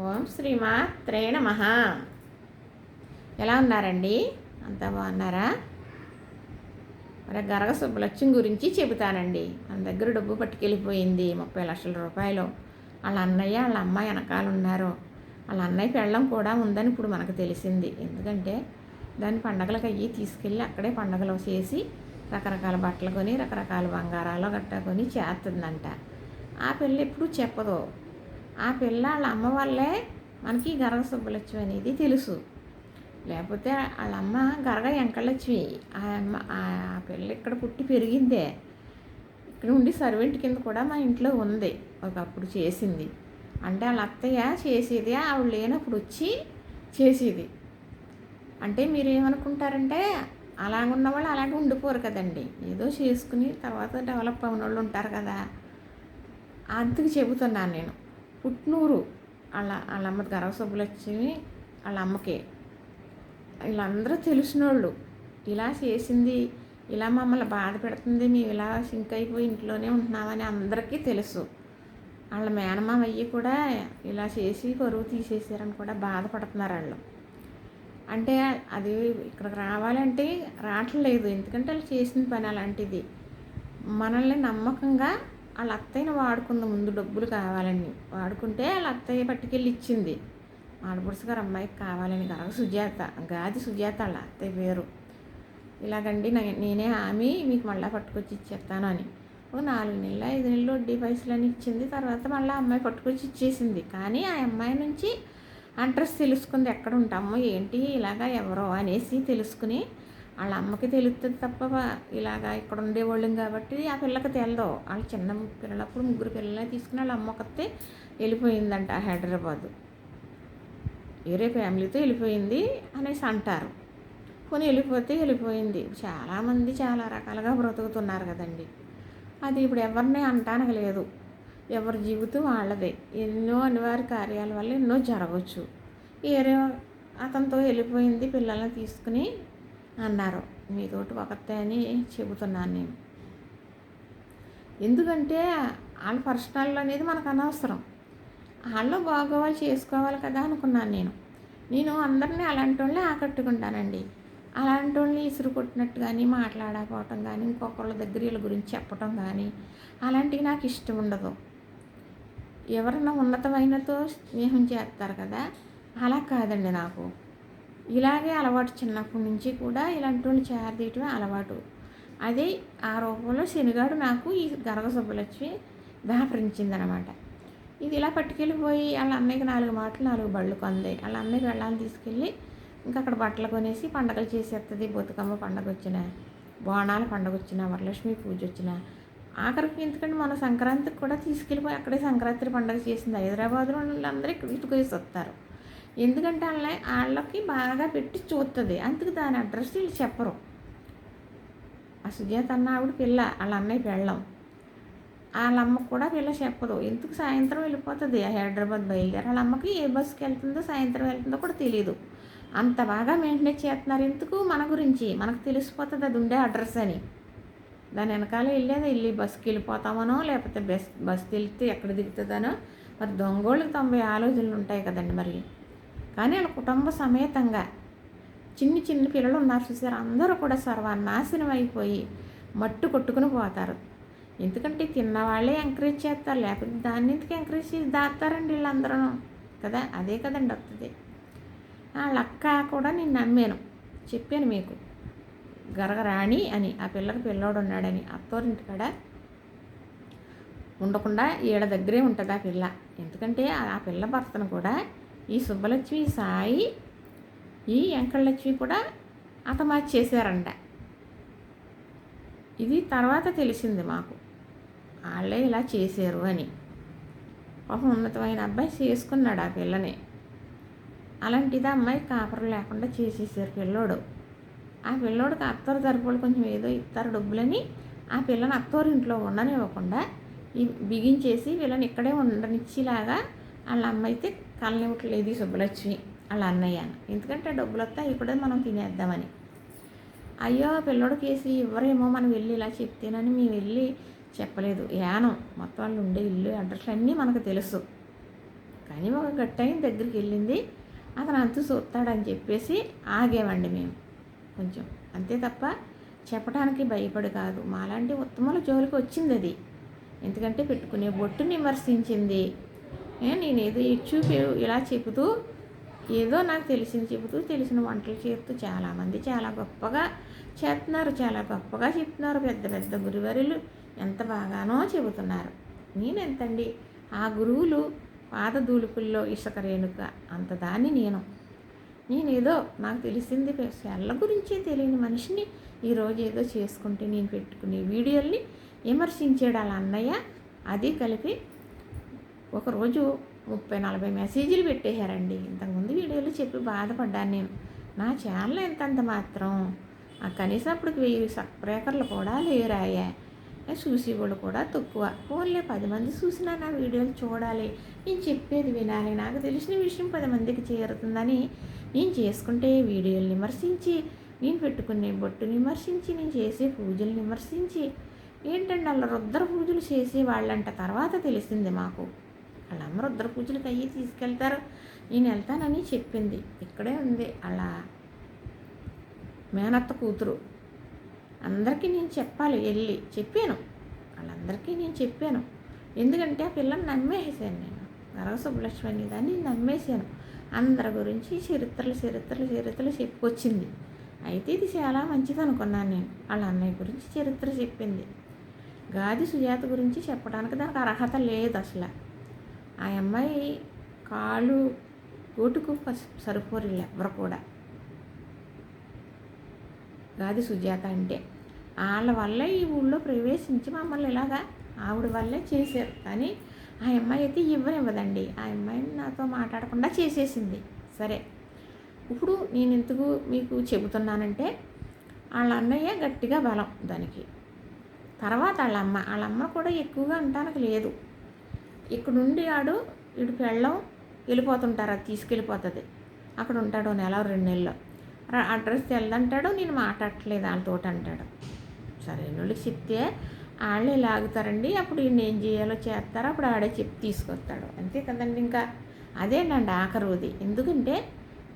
ఓం శ్రీమాత్రే నమ. ఎలా ఉన్నారండి? అంతా బాగున్నారా? మరి గరగ సుబ్బలక్ష్యం గురించి చెబుతానండి. మన దగ్గర డబ్బు పట్టుకెళ్ళిపోయింది ముప్పై లక్షల రూపాయలు. వాళ్ళ అన్నయ్య వాళ్ళ అమ్మాయి వెనకాల ఉన్నారు. వాళ్ళ అన్నయ్య పెళ్ళం కూడా ఉందని ఇప్పుడు మనకు తెలిసింది. ఎందుకంటే దాని పండగలకు అయ్యి తీసుకెళ్ళి అక్కడే పండగలు చేసి రకరకాల బట్టలు కొని రకరకాల బంగారాలు గట్టా కొని చేస్తుందంట. ఆ పిల్ల ఎప్పుడు చెప్పదు. ఆ పిల్ల వాళ్ళ అమ్మ వల్లే మనకి గరగ సుబ్బలక్ష్మి అనేది తెలుసు. లేకపోతే వాళ్ళ అమ్మ గరగ వెంకటలక్ష్మి. ఆ అమ్మ ఆ పిల్ల ఇక్కడ పుట్టి పెరిగిందే. ఇక్కడ ఉండి సర్వెంట్ కింద కూడా మా ఇంట్లో ఉంది. ఒకప్పుడు చేసింది. అంటే వాళ్ళ అత్తయ్య చేసేది ఆవిడ లేనప్పుడు వచ్చి చేసేది. అంటే మీరు ఏమనుకుంటారంటే అలాగున్న వాళ్ళు అలాగే ఉండిపోరు కదండి. ఏదో చేసుకుని తర్వాత డెవలప్ అయిన వాళ్ళు ఉంటారు కదా. అందుకు చెబుతున్నాను నేను. పుట్నూరు వాళ్ళ వాళ్ళ అమ్మ గరవ వచ్చి వాళ్ళ అమ్మకి. వీళ్ళందరూ తెలిసిన వాళ్ళు ఇలా చేసింది ఇలా మమ్మల్ని బాధ పెడుతుంది మేము ఇలా సింక్ అయిపోయి ఇంట్లోనే ఉంటున్నామని అందరికీ తెలుసు. వాళ్ళ మేనమామ అయ్యి కూడా ఇలా చేసి పరువు తీసేసారని కూడా బాధపడుతున్నారు వాళ్ళు. అంటే అది ఇక్కడికి రావాలంటే రావట్లేదు. ఎందుకంటే వాళ్ళు చేసిన పని అలాంటిది. మనల్ని నమ్మకంగా వాళ్ళ అత్తయ్యని వాడుకుంది ముందు డబ్బులు కావాలని. వాడుకుంటే వాళ్ళ అత్తయ్య పట్టుకెళ్ళి ఇచ్చింది. ఆడపడుసు గారు అమ్మాయికి కావాలని గరగ సుజాత గాది సుజాత వాళ్ళ అత్తయ్య పేరు. ఇలాగండి నేనే హామీ మీకు మళ్ళీ పట్టుకొచ్చి ఇచ్చేస్తాను అని. ఒక నాలుగు నెలలు ఐదు నెలలు వడ్డీ పైసలు అని ఇచ్చింది. తర్వాత మళ్ళీ అమ్మాయి పట్టుకొచ్చి ఇచ్చేసింది. కానీ ఆ అమ్మాయి నుంచి అడ్రస్ తెలుసుకుంది. ఎక్కడ ఉంటామో ఏంటి ఇలాగా ఎవరో అనేసి తెలుసుకుని వాళ్ళ అమ్మకి తెలుస్తుంది తప్ప ఇలాగా ఇక్కడ ఉండేవాళ్ళం కాబట్టి ఆ పిల్లకి తెలదు. వాళ్ళ చిన్న పిల్లలప్పుడు ముగ్గురు పిల్లల్ని తీసుకుని వాళ్ళ అమ్మ ఒకతే వెళ్ళిపోయిందంట హైదరాబాదు. వేరే ఫ్యామిలీతో వెళ్ళిపోయింది అనేసి అంటారు. కొని వెళ్ళిపోతే వెళ్ళిపోయింది. చాలామంది చాలా రకాలుగా బ్రతుకుతున్నారు కదండి. అది ఇప్పుడు ఎవరిని అంటానికి లేదు. ఎవరి జీవితం వాళ్ళదే. ఎన్నో అనివార్య కార్యాల వల్ల ఎన్నో జరగవచ్చు. వేరే అతనితో వెళ్ళిపోయింది పిల్లల్ని తీసుకుని అన్నారు. మీతోటి ఒకతే అని చెబుతున్నాను నేను. ఎందుకంటే వాళ్ళ పర్సనల్ అనేది మనకు అనవసరం. వాళ్ళు బాగోవాలి చేసుకోవాలి కదా అనుకున్నాను నేను. నేను అందరినీ అలాంటి వాళ్ళని ఆకట్టుకుంటానండి. అలాంటి వాళ్ళని ఇసురు కొట్టినట్టు కానీ మాట్లాడకపోవటం కానీ ఇంకొకళ్ళ దగ్గర వీళ్ళ గురించి చెప్పటం కానీ అలాంటివి నాకు ఇష్టం ఉండదు. ఎవరన్నా ఉన్నతమైనతో స్నేహం చేస్తారు కదా అలా కాదండి నాకు. ఇలాగే అలవాటు చిన్నప్పటి నుంచి కూడా ఇలాంటి చేరదీయటమే అలవాటు. అదే ఆ రూపంలో శనిగాడు నాకు ఈ గరగ సుబ్బలక్ష్మి అనమాట ఇది ఇలా పట్టుకెళ్ళిపోయి వాళ్ళ అన్నయ్యకి నాలుగు మాటలు నాలుగు బళ్ళు కొంది వాళ్ళ అన్నయ్యకి వెళ్ళాలని తీసుకెళ్ళి ఇంకా అక్కడ బట్టలు కొనేసి పండగలు చేసేస్తుంది బతుకమ్మ పండగ వచ్చిన బోనాల పండగ వచ్చిన వరలక్ష్మి పూజ వచ్చిన ఆఖరికి ఎందుకంటే మన సంక్రాంతికి కూడా తీసుకెళ్ళిపోయి అక్కడే సంక్రాంతి పండగ చేసింది. హైదరాబాద్లో వాళ్ళందరూ ఇక్కడ వస్తారు. ఎందుకంటే వాళ్ళ వాళ్ళకి బాగా పెట్టి చూస్తుంది అందుకు దాని అడ్రస్ వీళ్ళు చెప్పరు. ఆ సుజాత అన్న ఆవిడ పిల్ల వాళ్ళ అన్నయ్య పెళ్ళం. వాళ్ళ అమ్మకు కూడా పిల్ల చెప్పదు. ఎందుకు సాయంత్రం వెళ్ళిపోతుంది? ఆ హైదరాబాద్ బయలుదేరి వాళ్ళ అమ్మకి ఏ బస్సుకి వెళ్తుందో సాయంత్రం వెళ్తుందో కూడా తెలియదు అంత బాగా మెయింటైన్ చేస్తున్నారు. ఎందుకు? మన గురించి. మనకు తెలిసిపోతుంది అది ఉండే అడ్రస్ అని. దాని వెనకాల వెళ్ళేది వెళ్ళి బస్కి వెళ్ళిపోతామనో లేకపోతే బస్ బస్ వెళ్తే ఎక్కడ దిగుతుందనో మరి దొంగోళ్ళకి తొంభై ఆలోచనలు ఉంటాయి కదండి మరి. కానీ వాళ్ళ కుటుంబ సమేతంగా చిన్ని చిన్ని పిల్లలు ఉన్నారు చూసారు? అందరూ కూడా సర్వనాశనం అయిపోయి మట్టు కొట్టుకుని పోతారు. ఎందుకంటే తిన్నవాళ్ళే ఎంకరేజ్ చేస్తారు లేకపోతే దాన్ని ఎందుకు ఎంకరేజ్ చేసి దాస్తారండి వీళ్ళందరూ? కదా? అదే కదండి వస్తుంది వాళ్ళ అక్క కూడా నేను నమ్మాను. చెప్పాను మీకు. గరగరాణి అని ఆ పిల్లకి పిల్లోడు ఉన్నాడని అత్తోరింటి కాడ ఉండకుండా ఈడ దగ్గరే ఉంటుంది ఆ పిల్ల. ఎందుకంటే ఆ పిల్ల భర్తను కూడా ఈ సుబ్బలక్ష్మి సాయి ఈ వెంకటలక్ష్మి కూడా అతమార్చి చేశారంట. ఇది తర్వాత తెలిసింది మాకు. వాళ్ళే ఇలా చేశారు అని. పాపం ఉన్నతమైన అబ్బాయి చేసుకున్నాడు ఆ పిల్లని. అలాంటిది అమ్మాయి కాపురం లేకుండా చేసేసారు పిల్లోడు. ఆ పిల్లోడికి అత్తోరు తరపులు కొంచెం ఏదో ఇస్తారు డబ్బులని. ఆ పిల్లని అత్తోరు ఇంట్లో ఉండనివ్వకుండా ఈ బిగించేసి వీళ్ళని ఇక్కడే ఉండనిచ్చేలాగా వాళ్ళ అమ్మ అయితే కళ్ళనివ్వట్లేదు ఈ సుబ్బలక్ష్మి వాళ్ళ అన్నయ్య ఎందుకంటే డబ్బులు వస్తే అవి కూడా మనం తినేద్దామని. అయ్యో పిల్లోడికి వేసి ఇవ్వరేమో మనం వెళ్ళి ఇలా చెప్తేనని మేము వెళ్ళి చెప్పలేదు. యానం. మొత్తం వాళ్ళు ఉండే ఇల్లు అడ్రస్లు అన్నీ మనకు తెలుసు. కానీ ఒక గట్టయిన దగ్గరికి వెళ్ళింది. అతను అంత చూస్తాడని చెప్పేసి ఆగేవండి మేము. కొంచెం. అంతే తప్ప చెప్పడానికి భయపడి కాదు. మాలాంటి ఉత్తమల జోలికి వచ్చింది అది. ఎందుకంటే పెట్టుకునే బొట్టుని విమర్శించింది. నేను ఏదో చూపి ఇలా చెబుతూ ఏదో నాకు తెలిసింది చెబుతూ తెలిసిన వంటలు చేస్తూ చాలామంది చాలా గొప్పగా చేస్తున్నారు చాలా గొప్పగా చెప్తున్నారు పెద్ద పెద్ద గురువరులు ఎంత బాగానో చెబుతున్నారు. నేనెంతండి? ఆ గురువులు పాద దూలుపుల్లో ఇసుక రేణుక అంత దాన్ని నేను. నేనేదో నాకు తెలిసింది సెల్ల గురించే తెలియని మనిషిని ఈరోజు ఏదో చేసుకుంటే నేను పెట్టుకునే వీడియోల్ని విమర్శించాడు వాళ్ళ అన్నయ్య. అది కలిపి ఒకరోజు ముప్పై నలభై మెసేజ్లు పెట్టేశారండి. ఇంతకుముందు వీడియోలు చెప్పి బాధపడ్డాను నేను. నా ఛానల్ ఎంతంత మాత్రం? కనీసం అప్పుడు వెయ్యి సబ్స్క్రైబర్లు కూడా లేరాయా. చూసేవాళ్ళు కూడా తక్కువ. ఓన్లే పది మంది చూసినా నా వీడియోలు చూడాలి. నేను చెప్పేది వినాలి. నాకు తెలిసిన విషయం పది మందికి చేరుతుందని నేను చేసుకుంటే వీడియోలు విమర్శించి నేను పెట్టుకునే బొట్టు విమర్శించి నేను చేసే పూజలు విమర్శించి ఏంటంటే అలా రుద్ర పూజలు చేసే వాళ్ళంట తర్వాత తెలిసింది మాకు. వాళ్ళ అమ్మ రుద్ర పూజలకు అయ్యి తీసుకెళ్తారు. నేను వెళ్తానని చెప్పింది. ఇక్కడే ఉంది అలా మేనత్త కూతురు. అందరికీ నేను చెప్పాలి వెళ్ళి చెప్పాను. వాళ్ళందరికీ నేను చెప్పాను. ఎందుకంటే ఆ పిల్లని నమ్మేసాను నేను. గరవ సుబ్బలక్ష్మి దాన్ని నమ్మేశాను. అందరి గురించి చరిత్రలు చరిత్రలు చరిత్రలు చెప్పుకొచ్చింది. అయితే ఇది చాలా మంచిది అనుకున్నాను నేను. వాళ్ళ అన్నయ్య గురించి చరిత్ర చెప్పింది. గాది సుజాత గురించి చెప్పడానికి దానికి అర్హత లేదు అసలు. ఆ అమ్మాయి కాళ్ళు కోటుకు సరిపోరు ఎవరు కూడా. గాది సుజాత అంటే వాళ్ళ వల్ల ఈ ఊళ్ళో ప్రవేశించి మమ్మల్ని ఇలాగా ఆవిడ వల్లే చేశారు. కానీ ఆ అమ్మాయి అయితే ఇవ్వనివ్వదండి ఆ అమ్మాయిని నాతో మాట్లాడకుండా చేసేసింది. సరే. ఇప్పుడు నేను ఎందుకు మీకు చెబుతున్నానంటే వాళ్ళ అన్నయ్య గట్టిగా బలం దానికి. తర్వాత వాళ్ళ అమ్మ వాళ్ళ అమ్మ కూడా ఎక్కువగా అంటానికి లేదు. ఇక్కడ ఉండి ఆడు ఇటు పెళ్ళం వెళ్ళిపోతుంటారు అది తీసుకెళ్ళిపోతుంది. అక్కడ ఉంటాడు నెల రెండు నెలలు. అడ్రస్ తెల్దంటాడు నేను మాట్లాడట్లేదు వాళ్ళతోటి అంటాడు. సరే వాళ్ళకి చెప్తే వాళ్ళే లాగుతారండి అప్పుడు ఈయన ఏం చేయాలో చేస్తారు అప్పుడు ఆడే చెప్పి తీసుకొస్తాడు. అంతే కదండి ఇంకా. అదేనండి ఆఖరుది ఎందుకంటే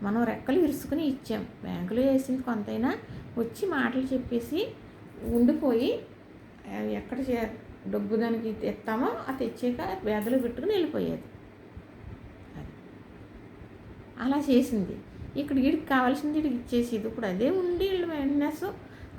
మనం రెక్కలు ఇరుసుకుని ఇచ్చాం. బ్యాంకులో వేసింది కొంతైనా వచ్చి మాటలు చెప్పేసి ఉండిపోయి ఎక్కడ చే- డబ్బు దానికి తెస్తామో అది తెచ్చాక వ్యాధులు పెట్టుకుని వెళ్ళిపోయేది. అది. అలా చేసింది. ఇక్కడ వీడికి కావాల్సింది వీడికి ఇచ్చేసేది ఇప్పుడు అదే. ఉండి వీళ్ళు మెయింటెనెన్స్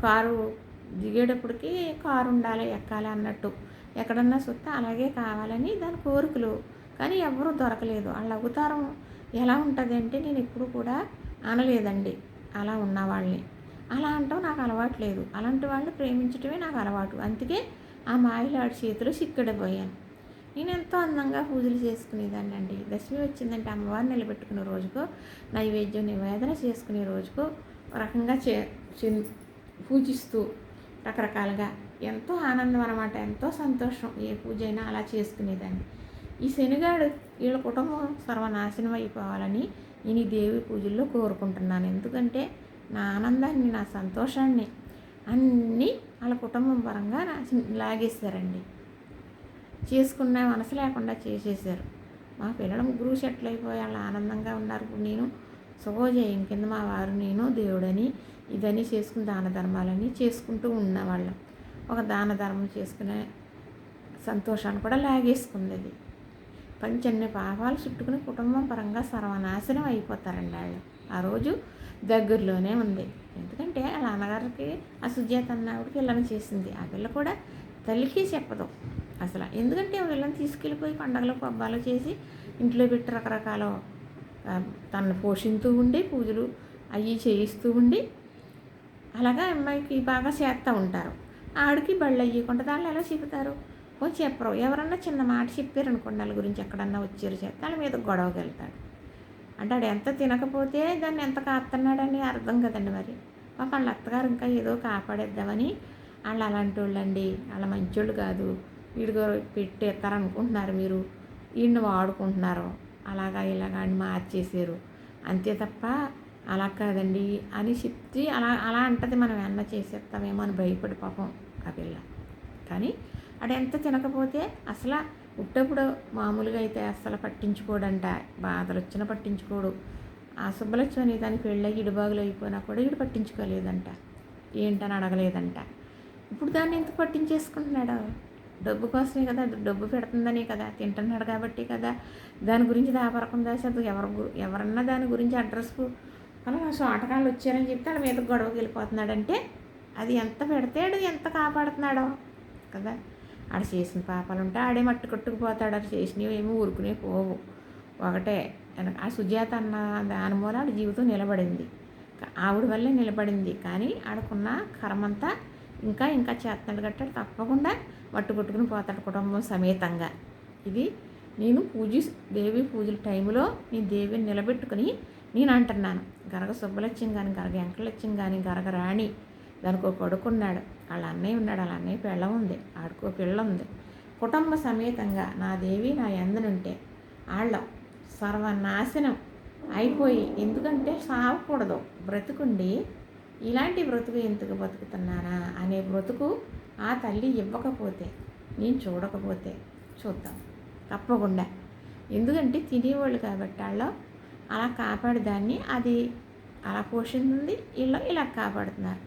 కారు దిగేటప్పటికి కారు ఉండాలి ఎక్కాలి అన్నట్టు. ఎక్కడన్నా సుత్త అలాగే కావాలని దాని కోరికలు. కానీ ఎవరూ దొరకలేదు. వాళ్ళ అవతారం ఎలా ఉంటుంది అంటే నేను ఎప్పుడు కూడా అనలేదండి. అలా ఉన్న వాళ్ళని. అలా అంటాం నాకు అలవాటు లేదు. అలాంటి వాళ్ళని ప్రేమించటమే నాకు అలవాటు. అందుకే ఆ మాయలాడి చేతిలో చిక్కడిపోయాను నేను ఎంతో అందంగా పూజలు చేసుకునేదాన్ని అండి దశమి వచ్చిందంటే అమ్మవారిని నిలబెట్టుకునే రోజుకో నైవేద్యం నివేదన చేసుకునే రోజుకో ఒక రకంగా చే పూజిస్తూ రకరకాలుగా ఎంతో ఆనందం అనమాట ఎంతో సంతోషం ఏ పూజ అయినా అలా చేసుకునేదాన్ని. ఈ శనిగాడు వీళ్ళ కుటుంబం సర్వనాశనం అయిపోవాలని నేను ఈ దేవి పూజల్లో కోరుకుంటున్నాను. ఎందుకంటే నా ఆనందాన్ని నా సంతోషాన్ని అన్నీ వాళ్ళ కుటుంబం పరంగా లాగేశారండి. చేసుకున్న మనసు లేకుండా చేసేసారు మా పిల్లలు ముగ్గురు సెటిల్ అయిపోయి వాళ్ళు ఆనందంగా ఉన్నారు. ఇప్పుడు నేను సుఖోజయం కింద మా వారు నేను దేవుడని ఇదని చేసుకుని దాన ధర్మాలని చేసుకుంటూ ఉన్నవాళ్ళం. ఒక దాన ధర్మం చేసుకునే సంతోషాన్ని కూడా లాగేసుకుంది అది పంచన్ని పాపాలు చుట్టుకుని కుటుంబం పరంగా సర్వనాశనం అయిపోతారండి వాళ్ళు. ఆ రోజు దగ్గరలోనే ఉంది. ఎందుకంటే వాళ్ళ నాన్నగారికి ఆ సుజాత అన్నవాడికి పిల్లని చేసింది. ఆ పిల్ల కూడా తల్లికి చెప్పదు. అసలు ఎందుకంటే వీళ్ళని పిల్లని తీసుకెళ్ళిపోయి పండగలు పబ్బాలు చేసి ఇంట్లో పెట్టి రకరకాల తనను పోషిస్తూ ఉండి పూజలు అవి చేయిస్తూ ఉండి అలాగా అమ్మాయికి బాగా చేస్తూ ఉంటారు. ఆడికి బళ్ళు అయ్యకుండా దాళ్ళు ఎలా చెబుతారు? ఓ చెప్పరు. ఎవరన్నా చిన్న మాట చెప్పారు అనుకోండి వాళ్ళ గురించి ఎక్కడన్నా వచ్చారు చేస్తే వాళ్ళ మీద గొడవకి వెళ్తాడు అంటే ఆడు ఎంత తినకపోతే దాన్ని ఎంత కాపుతున్నాడని అర్థం కదండి మరి. పాప వాళ్ళ అత్తగారు ఇంకా ఏదో కాపాడేద్దామని వాళ్ళు అలాంటి వాళ్ళండి వాళ్ళ మంచోళ్ళు కాదు. వీడిగో పెట్టేస్తారనుకుంటున్నారు మీరు. వీడిని వాడుకుంటున్నారు. అలాగా ఇలాగా అని మార్చేసారు అంతే తప్ప అలా కాదండి అని చెప్తే అలా అలా అంటది మనం ఏమన్నా చేసేస్తామేమో అని భయపడి పాపం ఆ పిల్ల. కానీ అటు ఎంత తినకపోతే అసలు పుట్టప్పుడు మామూలుగా అయితే అస్సలు పట్టించుకోడంట బాధలు వచ్చిన పట్టించుకోడు. ఆ సుబ్బలక్ష్మి అనే దాని పెళ్ళయి ఇడుబాగులు అయిపోయినా కూడా ఇడు పట్టించుకోలేదంట ఏంటని అడగలేదంట. ఇప్పుడు దాన్ని ఎందుకు పట్టించేసుకుంటున్నాడు? డబ్బు కోసమే కదా డబ్బు పెడుతుందనే కదా తింటున్నాడు కాబట్టి కదా. దాని గురించి దాపరకం దాసేది ఎవరు ఎవరన్నా దాని గురించి అడ్రస్ అలా సోటకాళ్ళు వచ్చారని చెప్తే వాళ్ళ మీద గొడవకి వెళ్ళిపోతున్నాడంటే అది ఎంత పెడతాడు ఎంత కాపాడుతున్నాడో కదా. ఆడ చేసిన పాపాలు ఉంటే ఆడే మట్టు కొట్టుకుపోతాడు. ఆడ చేసినవి ఏమి ఊరుకునే పోవు. ఒకటే ఆ సుజాత అన్న దాని మూల ఆడ జీవితం నిలబడింది. ఆవిడ వల్లే నిలబడింది. కానీ ఆడకున్న కర్మంతా ఇంకా ఇంకా చేస్తున్నాడు కట్టాడు. తప్పకుండా మట్టు కొట్టుకుని పోతాడు కుటుంబం సమేతంగా. ఇది నేను పూజ దేవి పూజల టైంలో నేను దేవిని నిలబెట్టుకుని నేను అంటున్నాను. గరగ సుబ్బలక్ష్యం కానీ గరగ వెంకటలక్ష్యం కానీ గరగ రాణి దానికి ఒక కొడుకున్నాడు వాళ్ళ అన్నయ్య ఉన్నాడు వాళ్ళ అన్నయ్య పిల్ల ఉంది ఆడుకో పిల్ల ఉంది. కుటుంబ సమేతంగా నా దేవి నా ఎందనుంటే వాళ్ళ సర్వనాశనం అయిపోయి ఎందుకంటే సావకూడదు బ్రతుకుండి ఇలాంటి బ్రతుకు ఎందుకు బతుకుతున్నానా అనే బ్రతుకు ఆ తల్లి ఇవ్వకపోతే నేను చూడకపోతే చూద్దాం. తప్పకుండా. ఎందుకంటే తినేవాళ్ళు కాబట్టి వాళ్ళు అలా కాపాడేదాన్ని అది అలా పోషింది వీళ్ళు ఇలా కాపాడుతున్నారు.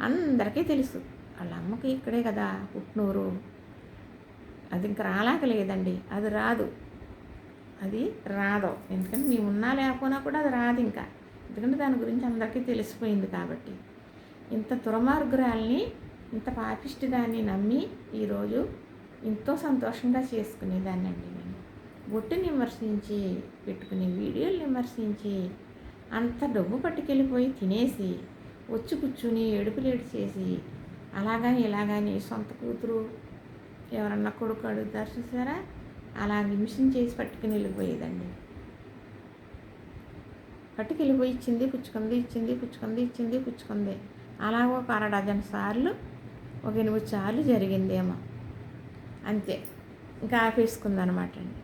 అందరికీ తెలుసు. వాళ్ళ అమ్మకి ఇక్కడే కదా పుట్టినూరు అది ఇంకా రాలాక లేదండి. అది రాదు. అది రాదు. ఎందుకంటే మేము ఉన్నా లేకపోయినా కూడా అది రాదు ఇంకా. ఎందుకంటే దాని గురించి అందరికీ తెలిసిపోయింది కాబట్టి. ఇంత దురమార్గురాల్ని ఇంత పాపిష్టి దాన్ని నమ్మి ఈరోజు ఎంతో సంతోషంగా చేసుకునేదాన్ని అండి నేను. బొట్టుని విమర్శించి పెట్టుకునే వీడియోలు విమర్శించి అంత డబ్బు పట్టుకెళ్ళిపోయి తినేసి వచ్చి కూర్చుని ఏడుపులేడు చేసి అలాగని ఇలాగని సొంత కూతురు ఎవరన్నా కొడుకు అడుగుతారు చూసారా? అలా హింసించేసి పట్టుకుని వెళ్ళిపోయేదండి. పట్టుకెళ్ళిపోయి ఇచ్చింది పుచ్చుకుంది ఇచ్చింది పుచ్చుకుంది ఇచ్చింది పుచ్చుకుంది. అలా ఒక అర డజన్ సార్లు ఒక ఎనిమిది సార్లు జరిగిందేమో. అంతే. ఇంకా ఆపేసుకుందనమాట అండి.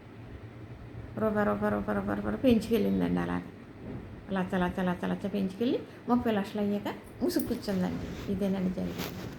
రూపాయి రూపాయి రూపాయి రూపాయి రూపాయి పెంచుకెళ్ళిందండి అలాగే. లచ్చ లచ్చ లచ్చ లచ్చ పెంచుకెళ్ళి ముప్పై లక్షలు అయ్యాక ముసుగు కూర్చుందండి ఇదేనండి జరిగింది.